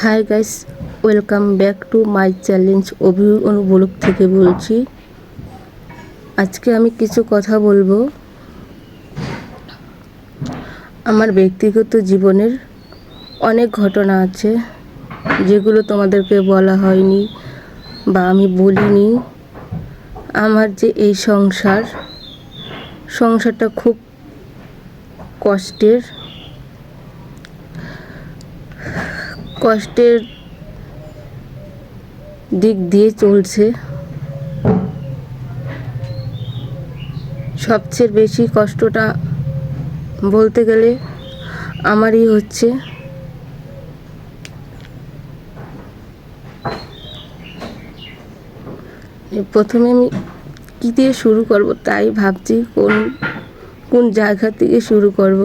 Hi guys welcome back to my challenge Abhi অনুবলক থেকে বলছি। আজকে আমি কিছু কথা বলব। আমার ব্যক্তিগত জীবনের অনেক ঘটনা আছে, যেগুলো তোমাদেরকে বলা হয়নি বা আমি বলিনি। আমার যে এই সংসার, সংসারটা খুব কষ্টের। কষ্টের দিক দিয়ে চলছে। সবচেয়ে বেশি কষ্টটা বলতে গেলে আমারই হচ্ছে। প্রথমে আমি কী দিয়ে শুরু করব তাই ভাবছি কোন কোন জায়গা থেকে শুরু করব।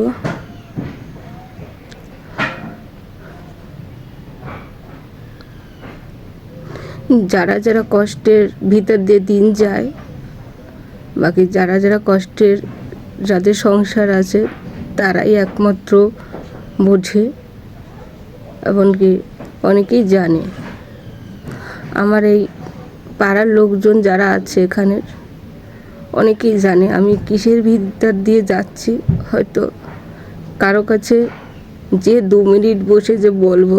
যারা যারা কষ্টের ভিতর দিয়ে দিন যায়, বাকি যারা যারা কষ্টের যাদের সংসার আছে, তারাই একমাত্র বোঝে এমনকি অনেকেই জানে। আমার এই পাড়ার লোকজন যারা আছে এখানের অনেকেই জানে আমি কিসের ভিতর দিয়ে যাচ্ছি। হয়তো কারও কাছে যে দু মিনিট বসে যে বলব,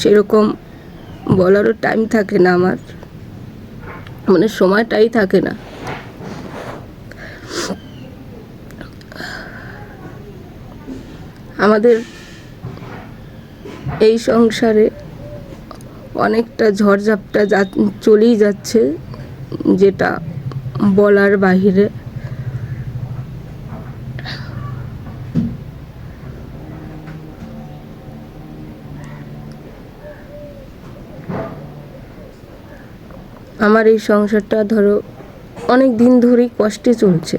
সেরকম বলারও টাইম থাকে না আমার। মানে সময়টাই থাকে না। আমাদের এই সংসারে অনেকটা ঝড়ঝাপটা যা চলেই যাচ্ছে, যেটা বলার বাহিরে। আমার এই সংসারটা ধরো অনেক দিন ধরেই কষ্টে চলছে।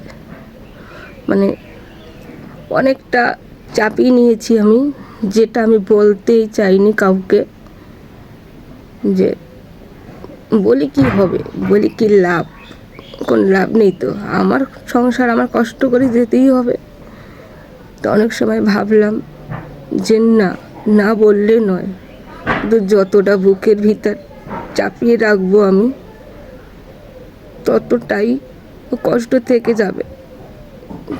মানে অনেকটা চাপিয়ে নিয়েছি আমি, যেটা আমি বলতেই চাইনি কাউকে যে বলি কি হবে, বলি কি লাভ, কোন লাভ নেই তো। আমার সংসার আমার কষ্ট করে যেতেই হবে। তো অনেক সময় ভাবলাম যে না না বললে নয়। কিন্তু যতটা বুকের ভিতর চাপিয়ে রাখব আমি ততটাই ও কষ্ট থেকে যাবে।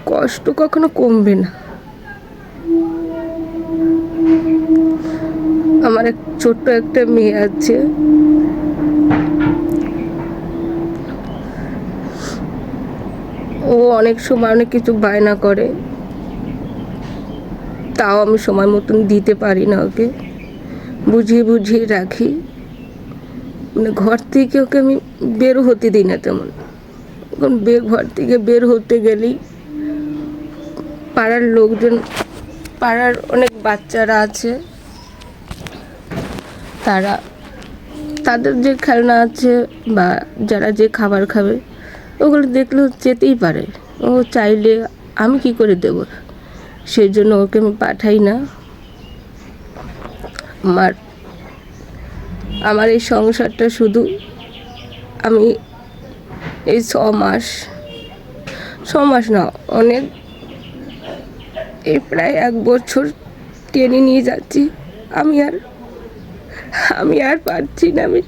কষ্ট কখনো কমবে না। আমার এক ছোট্ট একটা মেয়ে আছে। ও অনেক সময় অনেক কিছু বায়না করে। তাও আমি সময় মতন দিতে পারি না ওকে। বুঝিয়ে বুঝিয়ে রাখি। মানে ঘর থেকে ওকে আমি বের হতে দিই না তেমন। এখন বে ঘর থেকে বের হতে গেলেই পাড়ার লোকজন, পাড়ার অনেক বাচ্চারা আছে, তারা তাদের যে খেলনা আছে বা যারা যে খাবার খাবে, ওগুলো দেখলেও যেতেই পারে। ও চাইলে আমি কি করে দেব? সেই জন্য ওকে আমি পাঠাই না। আমার আমার এই সংসারটা শুধু আমি এই ছ মাস ছ মাস না, অনেক, এই প্রায় এক বছর টেনে নিয়ে যাচ্ছি। আমি আর আমি আর পারছি না আমি।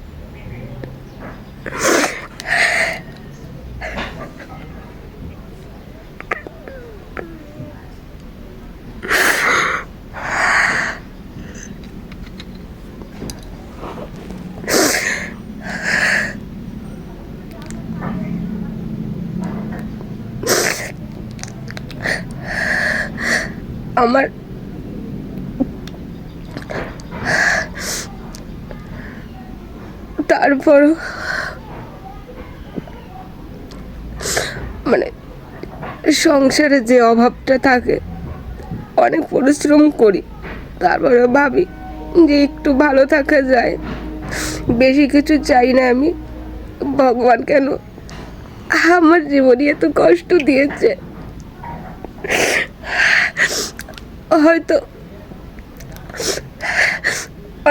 আমার তারপরও মানে সংসারে যে অভাবটা থাকে, অনেক পরিশ্রম করি, তারপরে ভাবি যে একটু ভালো থাকা যায়। বেশি কিছু চাই না আমি। ভগবান কেন আমার জীবনে এত কষ্ট দিয়েছে? হয়তো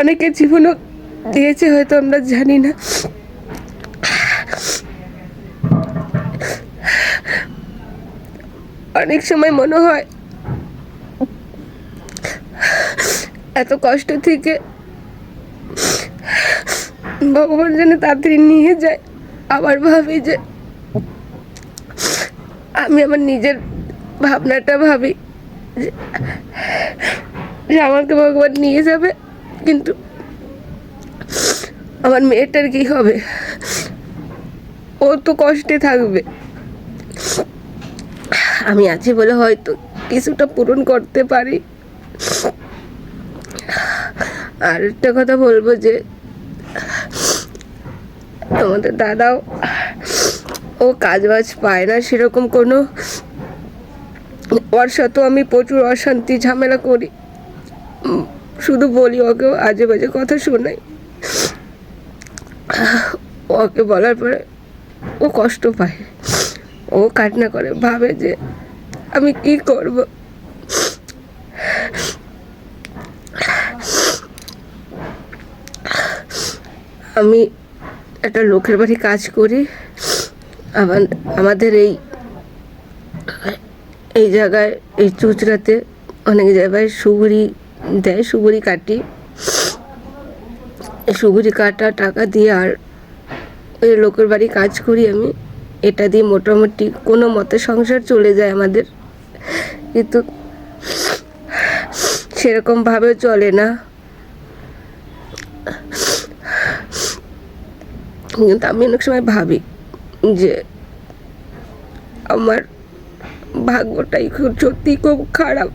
অনেকে জীবনও দিয়েছে, হয়তো আমরা জানি না। অনেক সময় মনে হয় এত কষ্ট থেকে ভগবান যেন তাড়াতাড়ি নিয়ে যায়। আবার ভাবি যে আমি আমার নিজের ভাবনাটা ভাবি। যে আমাকে ভগবান নিয়ে যাবে, কিন্তু আমার মেয়েটার কি হবে? ও তো কষ্টে থাকবে। আমি আছি বলে হয়তো কিছুটা পূরণ করতে পারি। আর একটা কথা বলব যে তোমাদের দাদাও ও কাজ বাজ পায় না সেরকম কোনো ওর সাথেও আমি প্রচুর অশান্তি, ঝামেলা করি। শুধু বলি ওকেও আজে বাজে কথা শোনাই ওকে বলার পরে ও কষ্ট পায়। ও কান্না করে, ভাবে যে আমি কি করব। আমি একটা লোকের বাড়ি কাজ করি। আবার আমাদের এই এই জায়গায়, এই চুচড়াতে অনেক জায়গায় সুগুরি দেয় সুগুরি কাটি। সুগুরি কাটা টাকা দিয়ে আর ওই লোকের বাড়ি কাজ করি আমি। এটা দিয়ে মোটামুটি কোনো মতে সংসার চলে যায় আমাদের। কিন্তু সেরকমভাবে চলে না। কিন্তু আমি অনেক সময় ভাবি যে আমার ভাগ্যটাই খুব সত্যি খুব খারাপ।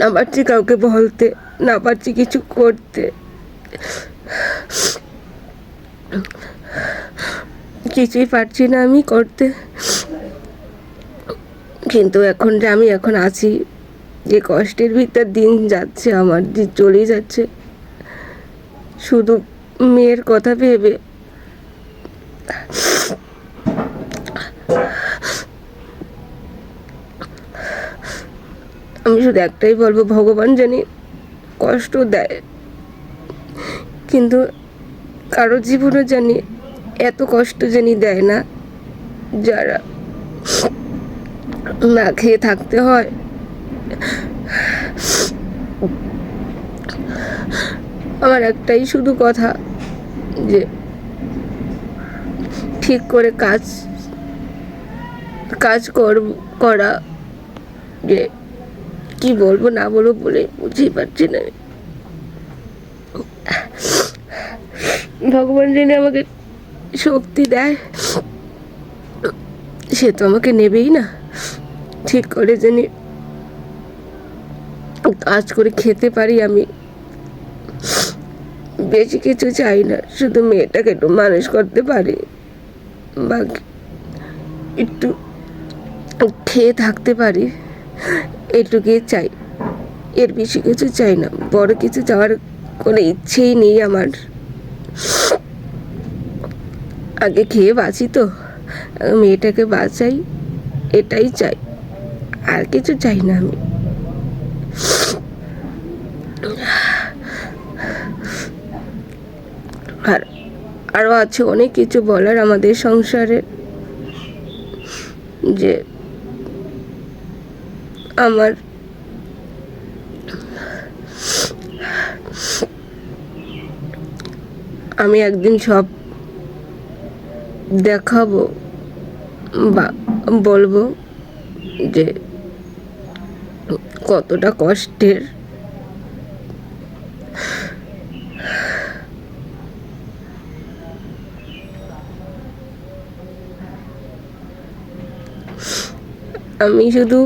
না পারছি কাউকে বলতে, না পারছি কিছু করতে। কিছুই পারছি না আমি করতে। কিন্তু এখন যে আমি এখন আছি, যে কষ্টের ভিতর দিন যাচ্ছে, আমার যে চলেই যাচ্ছে, শুধু মেয়ের কথা ভেবে আমি শুধু একটাই বলব, ভগবান জানি কষ্ট দেয়। কিন্তু কারও জীবনও জানি এত কষ্ট জানি দেয় না, যারা না খেয়ে থাকতে হয়। আমার একটাই শুধু কথা যে ঠিক করে কাজ কাজ কর, করা, যে কি বলব না বলব বলে বুঝতেই পারছি না। ভগবান যিনি আমাকে শক্তি দেয়। সে তো আমাকে নেবেই না। ঠিক করে যিনি কাজ করে খেতে পারি আমি। বেশি কিছু চাই না, শুধু মেয়েটাকে একটু মানুষ করতে পারি। বা একটু খেয়ে থাকতে পারি। এটুকুই চাই। এর বেশি কিছু চাই না। বড় কিছু চাওয়ার কোনো ইচ্ছেই নেই আমার। আগে খেয়ে বাঁচি তো। মেয়েটাকে বাঁচাই, এটাই চাই। আর কিছু চাই না আমি। আর আরও আছে অনেক কিছু বলার আমাদের সংসারে। যে আমার আমি একদিন সব দেখাবো বা বলব যে কতটা কষ্টের। আমি শুধু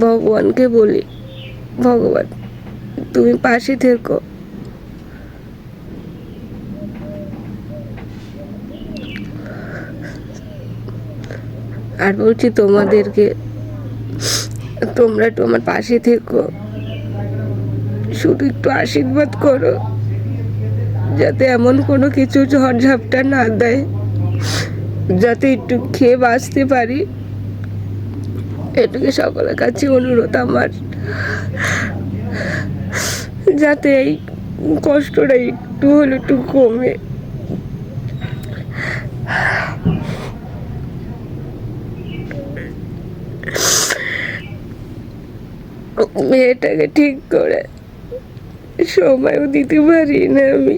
ভগবানকে বলি, ভগবান, তুমি পাশে থেকো। আর বলছি তোমাদেরকে, তোমরা একটু আমার পাশে থেকো। শুধু একটু আশীর্বাদ করো, যাতে এমন কোনো কিছু ঝড়ঝাপটা না দেয়, যাতে একটু খেয়ে বাঁচতে পারি। এটুকু সকলের কাছে অনুরোধ আমার। যাতে এই কষ্টটা একটু হলে একটু কমে। মেয়েটাকে ঠিক করে সময়ও দিতে পারি না আমি।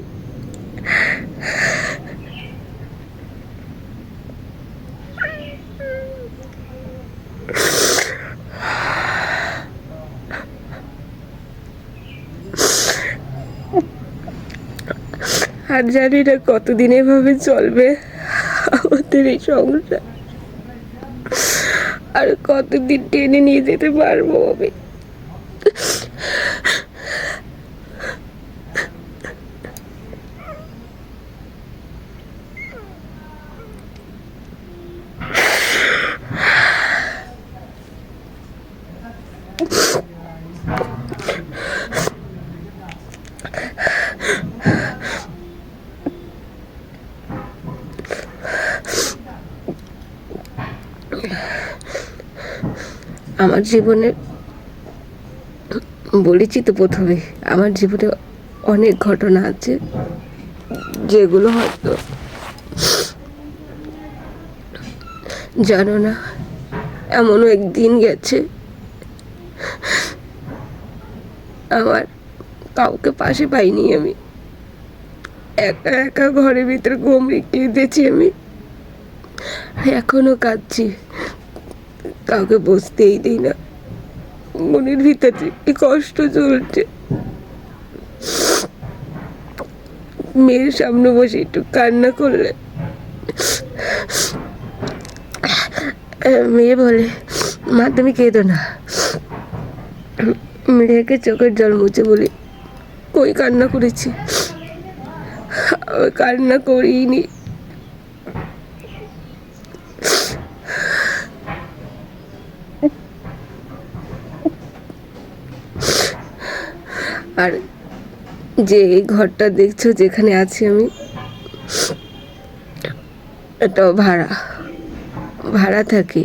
আর জানি না কতদিন এভাবে চলবে আমাদের এই সংসার। আর কতদিন টেনে নিয়ে যেতে পারব আমি? আমার জীবনে বলেছি তো প্রথমে আমার জীবনে অনেক ঘটনা আছে যেগুলো হয়তো জানো না। এমনও একদিন গেছে আমার কাউকে পাশে পাইনি আমি। একা একা ঘরের ভিতরে ঘুমড়ে কেঁদেছি আমি। আর এখনও কাঁদছি। কাউকে বসতেই দিই না। মনের ভিতরে কষ্ট চলছে। মেয়ের সামনে বসে একটু কান্না করলে। মেয়ে বলে, মা, তুমি কেঁদো না। মেয়েকে চোখের জল মুছে বলি, কই কান্না করেছি? কান্না করিনি। আর যে এই ঘরটা দেখছ যেখানে আছি আমি, এটাও ভাড়া। ভাড়া থাকি।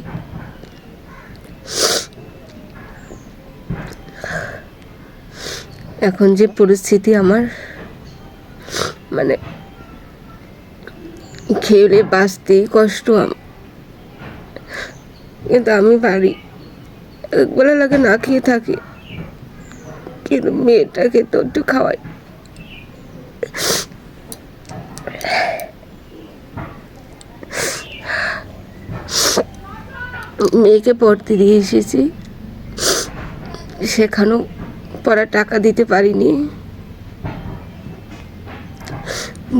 এখন যে পরিস্থিতি আমার মানে খেলে বাঁচতেই কষ্ট কিন্তু আমি পারি। একবেলা লাগে না খেয়ে থাকি। কিন্তু মেয়েটাকে তো একটু খাওয়াই। মেয়েকে পড়তে দিয়ে এসেছি। সেখানেও পড়ার টাকা দিতে পারিনি।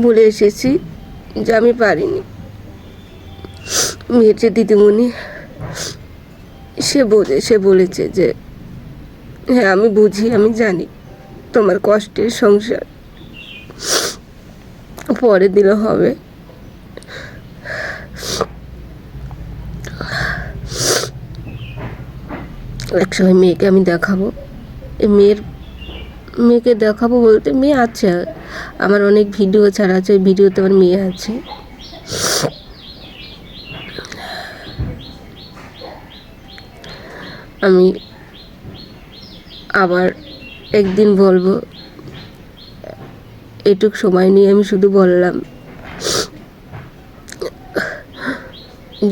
বলে এসেছি যে আমি পারিনি। মেয়ের যে দিদিমণি, সে বোঝে সে বলেছে যে হ্যাঁ আমি বুঝি, আমি জানি। তোমার কষ্টের সংসার। পরে দিলে হবে। একসময় মেয়েকে আমি দেখাবো। মেয়ের, মেয়েকে দেখাবো বলতে মেয়ে আছে। আমার অনেক ভিডিও ছাড়া আছে, ওই ভিডিওতে আমার মেয়ে আছে। আমি আবার একদিন বলব, এটুক সময় নিয়ে আমি শুধু বললাম,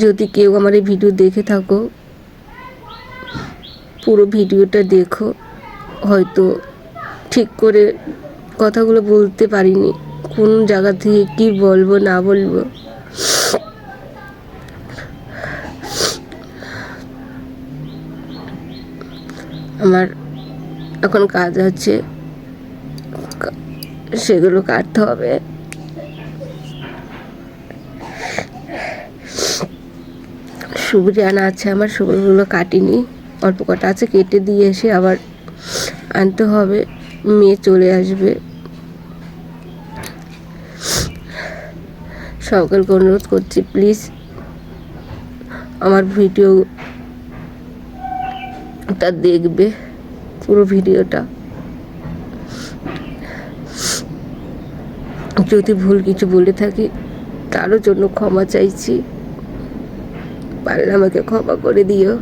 যদি কেউ আমার এই ভিডিও দেখে থাকো, পুরো ভিডিওটা দেখো, হয়তো ঠিক করে কথাগুলো বলতে পারিনি, কোন জায়গা থেকে কি বলব, না বলব। আমার এখন কাজ আছে সেগুলো কাটতে হবে। সুবরি আনা আছে আমার সুবরিগুলো কাটিনি। অল্প কটা আছে, কেটে দিয়ে এসে আবার আনতে হবে। মেয়ে চলে আসবে। সকলকে অনুরোধ করছি প্লিজ আমার ভিডিওটা দেখবে। পুরো ভিডিওটা। যদি ভুল কিছু বলে থাকি, তারও জন্য ক্ষমা চাইছি। পারলে আমাকে ক্ষমা করে দিও।